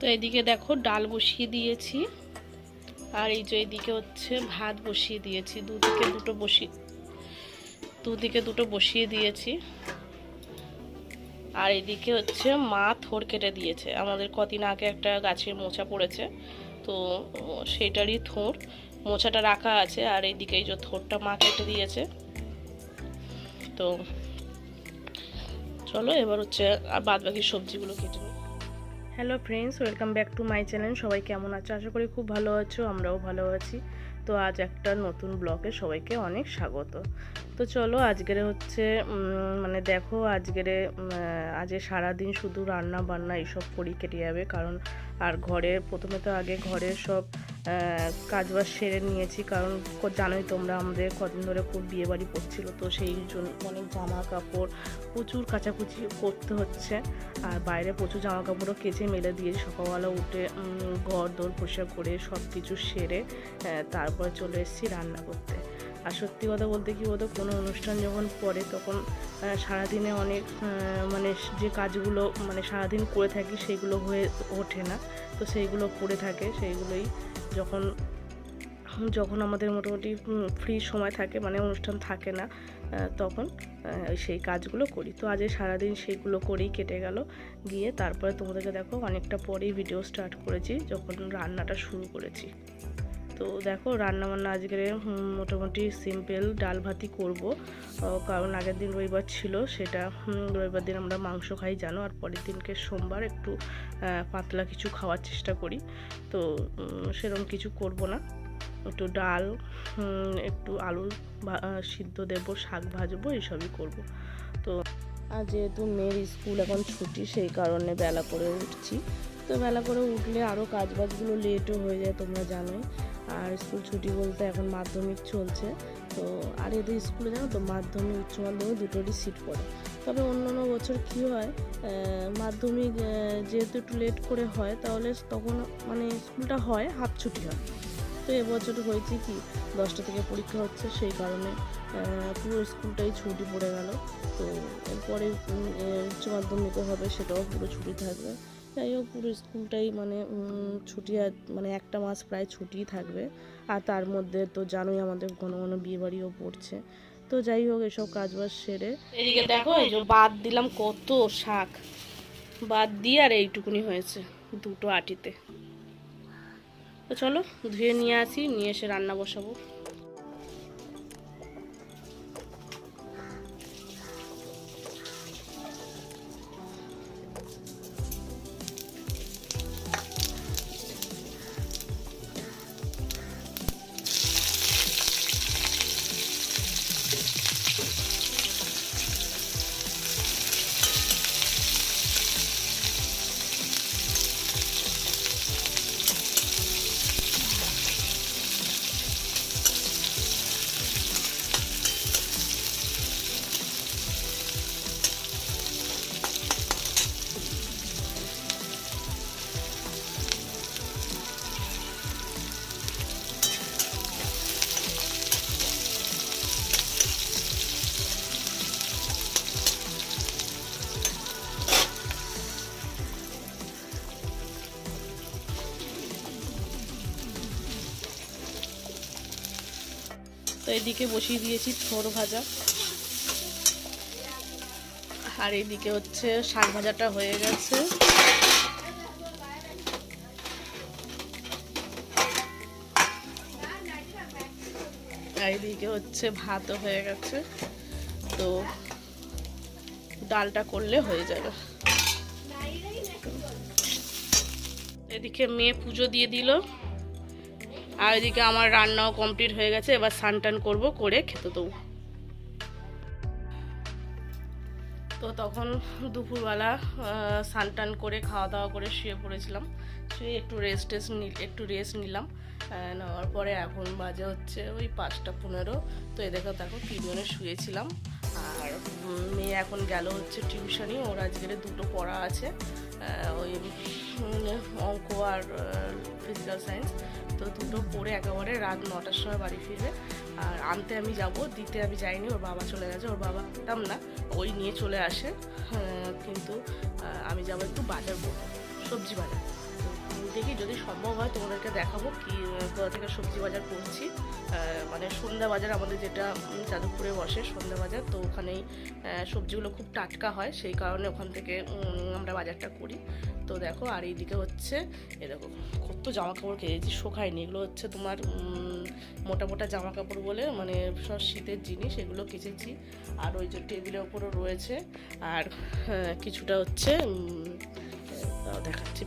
তো এদিকে দেখো ডাল বসিয়ে দিয়েছি। আর এই যে এদিকে হচ্ছে ভাত বসিয়ে দিয়েছি। দুদিকে দুটো বসিয়ে দুদিকে দুটো বসিয়ে দিয়েছি। আর এদিকে হচ্ছে মা থোর কেটে দিয়েছে। আমাদের কদিন আগে একটা গাছের মোচা পড়েছে। তো উম, সেইটারই থোর। মোচাটা রাখা আছে। আর এইদিকে এই যে থোরটা মা কেটে দিয়েছে। তো চলো এবার হচ্ছে আর বাদ বাকি সবজিগুলো কেটে নিই। Hello friends, welcome back to my channel. সবাই কেমন আছো? আশা করি খুব ভালো আছো, আমরাও ভালো আছি। তো আজ একটা নতুন ব্লগে সবাইকে অনেক স্বাগত। তো চলো আজকের হচ্ছে মানে দেখো আজকের আজকে সারাদিন শুধু রান্না বান্না এইসব করি কেটে যাবে। কারণ আর ঘরে, প্রথমে তো আগে ঘরের সব আহ, কাজবাজ সেরে নিয়েছি কারণ জানোই তোমরা আমাদের কদিন ধরে খুব বিয়ে বাড়ি তো সেই জন্য অনেক জামা কাপড় প্রচুর কাচাকুচি করতে হচ্ছে আর বাইরে প্রচুর জামা কাপড়ও কেচে মেলে দিয়ে সকালবেলা উঠে ঘর দোর পোশাক করে সব কিছু সেরে তারপর চলে এসেছি রান্না করতে। আর সত্যি কথা বলতে কি বলতো, কোনো অনুষ্ঠান যখন পড়ে তখন সারাদিনে অনেক মানে যে কাজগুলো মানে সারাদিন করে থাকি সেগুলো হয়ে ওঠে না। তো সেইগুলো পড়ে থাকে, সেইগুলোই যখন যখন আমাদের মোটামুটি ফ্রি সময় থাকে মানে অনুষ্ঠান থাকে না তখন সেই কাজগুলো করি। তো আজ সারাদিন সেইগুলো করেই কেটে গেল, গিয়ে তারপরে তোমাদেরকে দেখো, অনেকটা পরেই ভিডিও স্টার্ট করেছি, যখন রান্নাটা শুরু করেছি। তো দেখো রান্না বান্না আজকে মোটামুটি সিম্পল ডাল ভাতই করব। কারণ আগের দিন রবিবার ছিল সেটা রবিবার দিন আমরা মাংস খাই, জানো? আর পরের দিনকে সোমবার একটু পাতলা কিছু খাওয়ার চেষ্টা করি। তো সেরকম কিছু করব না। একটু ডাল একটু আলু সিদ্ধ দেবো, শাক ভাজবো, এইসবই করব। তো, আর যেহেতু মেয়ের স্কুল এখন ছুটি, সেই কারণে বেলা করে উঠছি। তো বেলা করে উঠলে আরও কাজবাজগুলো লেটও হয়ে যায়, তোমরা জানোই। আর স্কুল ছুটি বলতে এখন মাধ্যমিক চলছে। তো আর এদের স্কুলে জানো তো মাধ্যমিক উচ্চ মাধ্যমিক দুটোরই সিট পড়ে। তবে অন্য অন্য বছর কী হয় মাধ্যমিক যেহেতু একটু লেট করে হয়, তাহলে তখন মানে স্কুলটা হয়, হাফ ছুটি হয়। তো এবছর হয়েছে কি, দশটা থেকে পরীক্ষা হচ্ছে, সেই কারণে পুরো স্কুলটাই ছুটি পড়ে গেল। তো এরপরে উচ্চ মাধ্যমিকও হবে, সেটাও পুরো ছুটি থাকবে। যাই হোক পুরো স্কুলটাই মানে ছুটি মানে একটা মাস প্রায় ছুটিই থাকবে। আর তার মধ্যে তো জানোই আমাদের ঘন ঘন বিয়ে বাড়িও পড়ছে। তো যাই হোক এসব কাজবাজ সেরে এদিকে দেখো, এই যে বাদ দিলাম কত শাক। বাদ দিয়ে আর এইটুকুনি হয়েছে দুটো আটিতে। তো চলো, ধুয়ে নিয়ে আসি, নিয়ে এসে রান্না বসাবো। এদিকে বসিয়ে দিয়েছি থোর ভাজা। আর এদিকে হচ্ছে শাক ভাজাটা হয়ে গেছে। এদিকে হচ্ছে ভাতও হয়ে গেছে। তো ডালটা করলে হয়ে যাবে। এদিকে মেয়ে পুজো দিয়ে দিল। আর এদিকে আমার রান্নাও কমপ্লিট হয়ে গেছে, এবার স্নান টান করব, করে খেতে দেবো। তো তখন দুপুরবেলা স্নান টান করে খাওয়া দাওয়া করে শুয়ে পড়েছিলাম। শুয়ে একটু রেস্ট টেস্ট একটু রেস্ট নিলাম। নেওয়ার পরে এখন বাজে হচ্ছে ওই পাঁচটা পনেরো। তো এদেরকে দেখো তিনজনে শুয়েছিলাম। আর মেয়ে এখন গেল হচ্ছে টিউশনি ওর আজকের দুটো পড়া আছে। ওই অঙ্ক আর ফিজিক্যাল সায়েন্স তো দুটো পরে একেবারে রাত নটার সময় বাড়ি ফিরবে। আর আনতে আমি যাব, দিতে আমি যাইনি, ওর বাবা চলে গেছে, ওর বাবা দিতাম না, ওই নিয়ে চলে আসে। কিন্তু আমি যাব একটু বাজার করব সবজি বাজার। দেখি, যদি সম্ভব হয় তোমাদেরকে দেখাবো কি কোথা থেকে সবজি বাজার করছি। মানে সন্ধ্যা বাজার আমাদের যেটা যাদবপুরে বসে সন্ধ্যা বাজার, তো ওখানেই সবজিগুলো খুব টাটকা হয়, সেই কারণে ওখান থেকে আমরা বাজারটা করি। তো দেখো, আর এইদিকে হচ্ছে, এ দেখো, কত জামা কাপড় কিনেছি শোকায়নি। এগুলো হচ্ছে তোমার মোটা মোটা জামা কাপড় বলে মানে সব শীতের জিনিস, এগুলো কেচেছি আর ওই যে টেবিলের ওপরও রয়েছে। আর কিছুটা হচ্ছে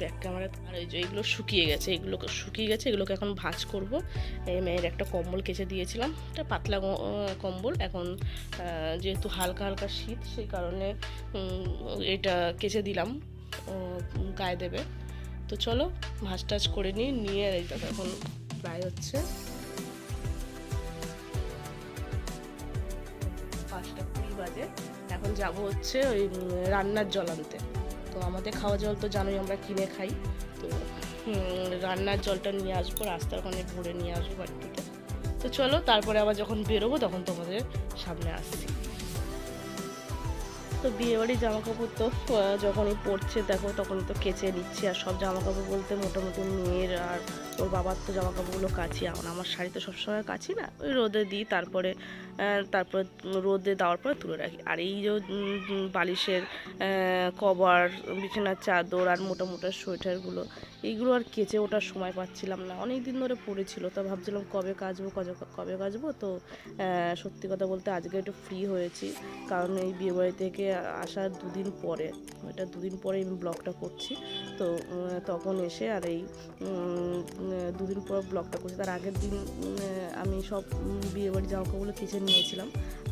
ব্যাক ক্যামেরা আর এই যে এগুলো শুকিয়ে গেছে, এগুলো শুকিয়ে গেছে, এগুলোকে এখন ভাজ করব। এই মেয়ের একটা কম্বল কেচে দিয়েছিলাম এটা পাতলা কম্বল। এখন যেহেতু হালকা হালকা শীত, সেই কারণে এটা কেচে দিলাম গায়ে দেবে। তো চলো, ভাজ টাজ করে নিই, নিয়ে এই দেখো এখন প্রায় হচ্ছে পাঁচটা কুড়ি বাজে। এখন যাব হচ্ছে ওই রান্নার জল আনতে। তো আমাদের খাওয়া জল তো জানোই আমরা কিনে খাই। তো রান্নার জলটা নিয়ে আসব, রাস্তার ওখানে ভরে নিয়ে আসব বাড়িতে তো চলো, তারপরে আবার যখন বেরোবো তখন তোমাদের সামনে আসছি। তো বিয়েবাড়ির জামা কাপড় তো যখনই পরছে দেখো তখনই তো কেচে নিচ্ছি। আর সব জামা কাপড় বলতে মোটামুটি মেয়ের আর ওর বাবার তো জামা কাপড়গুলো কাচি। এখন আমার শাড়ি তো সবসময় কাচি না, ওই রোদে দিই, তারপরে তারপরে রোদে দেওয়ার পরে তুলে রাখি। আর এই যে বালিশের কভার বিছানার চাদর আর মোটা মোটা সোয়েটারগুলো এইগুলো আর কেচে ওঠার সময় পাচ্ছিলাম না। অনেক দিন ধরে পড়েছিল তো ভাবছিলাম কবে কাচবো কবে কবে কাচবো তো সত্যি কথা বলতে আজকে একটু ফ্রি হয়েছি। কারণ এই বিয়েবাড়ি থেকে আসার দুদিন পরে এটা দুদিন পরে আমি ব্লগটা করছি। তো তখন এসে আর এই দুদিন পর ব্লগটা করছি। তার আগের দিন আমি সব উম, বিয়েবাড়ির জামা কাপড়গুলো কেচে নিয়েছিলাম।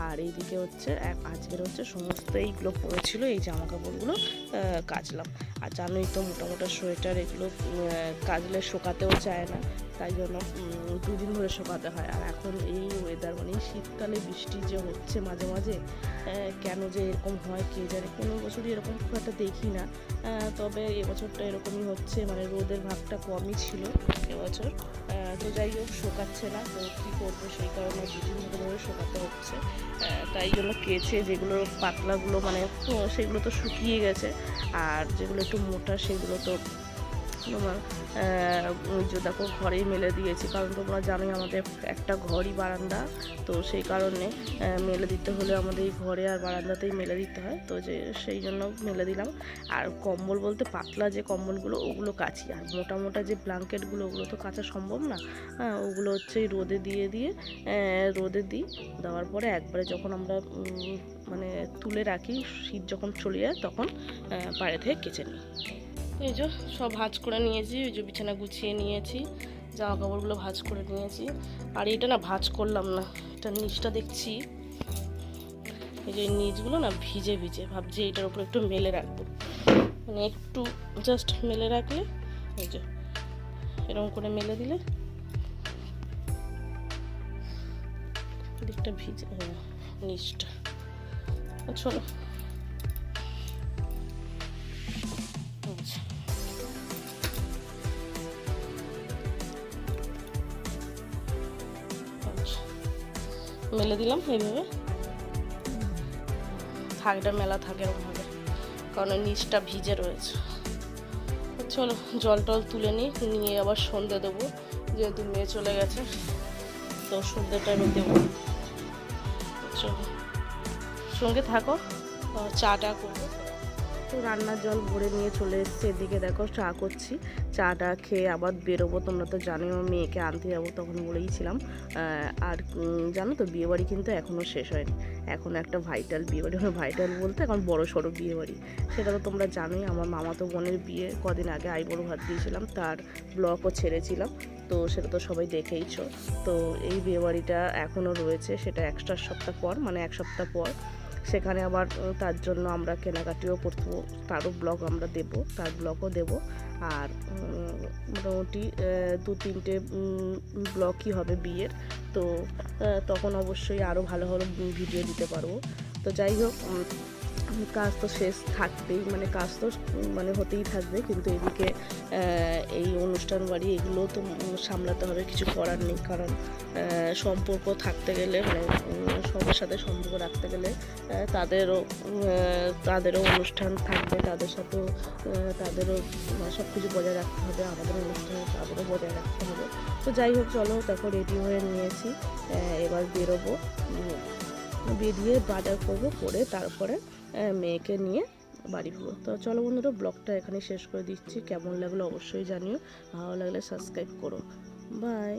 আর এইদিকে হচ্ছে আজকের হচ্ছে সমস্ত এইগুলো পড়েছিল, এই জামা কাপড়গুলো কাচলাম। আর জানোই তো মোটা মোটা সোয়েটার এগুলো কাচলে শোকাতেও চায় না, তাই জন্য দুদিন ধরে শোকাতে হয়। আর এখন এই ওয়েদার মানে শীতকালে বৃষ্টি যে হচ্ছে মাঝে মাঝে কেন যে এরকম হয় কে জানে? কোনো বছরই এরকম খুব একটা দেখি না। তবে এবছরটা এরকমই হচ্ছে মানে রোদের ভাগটা কমই ছিল এবছর। তো যাই হোক, শোকাচ্ছে না। তো কী করব সেই কারণে বিভিন্নভাবে শোকাতে হচ্ছে। তাই জন্য কেচে যেগুলো পাতলাগুলো মানে সেগুলো তো শুকিয়ে গেছে। আর যেগুলো একটু মোটা, সেগুলো তো তোমার যে দেখো ঘরেই মেলে দিয়েছি। কারণ তোমরা জানোই আমাদের একটা ঘরই বারান্দা, তো সেই কারণে মেলে দিতে হলে আমাদের এই ঘরে আর বারান্দাতেই মেলে দিতে হয়। তো যে সেই জন্য মেলে দিলাম। আর কম্বল বলতে পাতলা যে কম্বলগুলো, ওগুলো কাচি। আর মোটা মোটা যে ব্ল্যাঙ্কেটগুলো, ওগুলো তো কাচা সম্ভব না। হ্যাঁ ওগুলো হচ্ছে রোদে দিয়ে দিয়ে রোদে দিই। দেওয়ার পরে একবারে যখন আমরা মানে তুলে রাখি, শীত যখন চলে যায়, তখন বাইরে থেকে কেচে নিই। এই যে সব ভাজ করে নিয়েছি ওই যে বিছানা গুছিয়ে নিয়েছি জামা কাপড়গুলো ভাজ করে নিয়েছি। আর এটা না ভাজ করলাম না এটা নিচটা দেখছি। এই যে নিচগুলো না ভিজে ভিজে ভাবছি এটার উপর একটু মেলে রাখব। মানে একটু জাস্ট মেলে রাখলে এই যে এরকম করে মেলে দিলে দিকটা ভিজে হ্যাঁ, নিচটা। চলো। মেলে দিলাম এইভাবে। থাকটা মেলা থাকে ওভাবে কারণ নিচটা ভিজে রয়েছে। চলো, জল টল তুলে নিই, নিয়ে আবার সন্ধে দেবো, যেহেতু মেয়ে চলে গেছে, তো সন্ধ্যে টাইমে দেবো। চলো, সঙ্গে থাকো চাটা করব। তো রান্নার জল ভরে নিয়ে চলে এসেছি। এদিকে দেখো চা করছি। চাটা খেয়ে আবার বেরোবো, তোমরা তো আমার মেয়েকে আনতে যাব তখন বলেইছিলাম আর জানো তো, বিয়েবাড়ি কিন্তু এখনও শেষ হয়নি। এখন একটা ভাইটাল বিয়েবাড়ি মানে ভাইটাল বলতে এখন বড় সড়ো বিয়েবাড়ি। সেটা তো তোমরা জানোই, আমার মামাতো বোনের বিয়ে কদিন আগে আইবড় ভাত দিয়েছিলাম, তার ব্লগও ছেড়েছিলাম। তো সেটা তো সবাই দেখেইছো। তো এই বিয়েবাড়িটা এখনও রয়েছে, সেটা এক্সট্রা সপ্তাহ পর মানে এক সপ্তাহ পর। সেখানে আবার তার জন্য আমরা কেনাকাটিও করতে তারও ব্লগ আমরা দেব, তার ব্লগও দেব। আর মোটামুটি দু তিনটে ব্লগই হবে বিয়ের। তো তখন অবশ্যই আরও ভালো ভালো ভিডিও দিতে পারব। তো যাই হোক কাজ তো শেষ থাকবেই মানে কাজ তো মানে হতেই থাকবে, কিন্তু এদিকে এই অনুষ্ঠান বাড়ি এগুলো তো সামলাতে হবে, কিছু করার নেই, কারণ সম্পর্ক থাকতে গেলে মানে সবার সাথে সম্পর্ক রাখতে গেলে তাদেরও তাদেরও অনুষ্ঠান থাকবে, তাদের সাথেও তাদেরও সব কিছু বজায় রাখতে হবে, আমাদের অনুষ্ঠানে তাদেরও বজায় রাখতে হবে। তো যাই হোক, চলো দেখো রেডি হয়ে নিয়েছি এবার বেরোবো বেরিয়ে বাজার করব, করে তারপরে মেয়েকে নিয়ে বাড়ি ফিরবো। তো চলো বন্ধুরা, ব্লগটা এখানে শেষ করে দিচ্ছি। কেমন লাগল অবশ্যই জানিও। ভালো লাগলে সাবস্ক্রাইব করো। বাই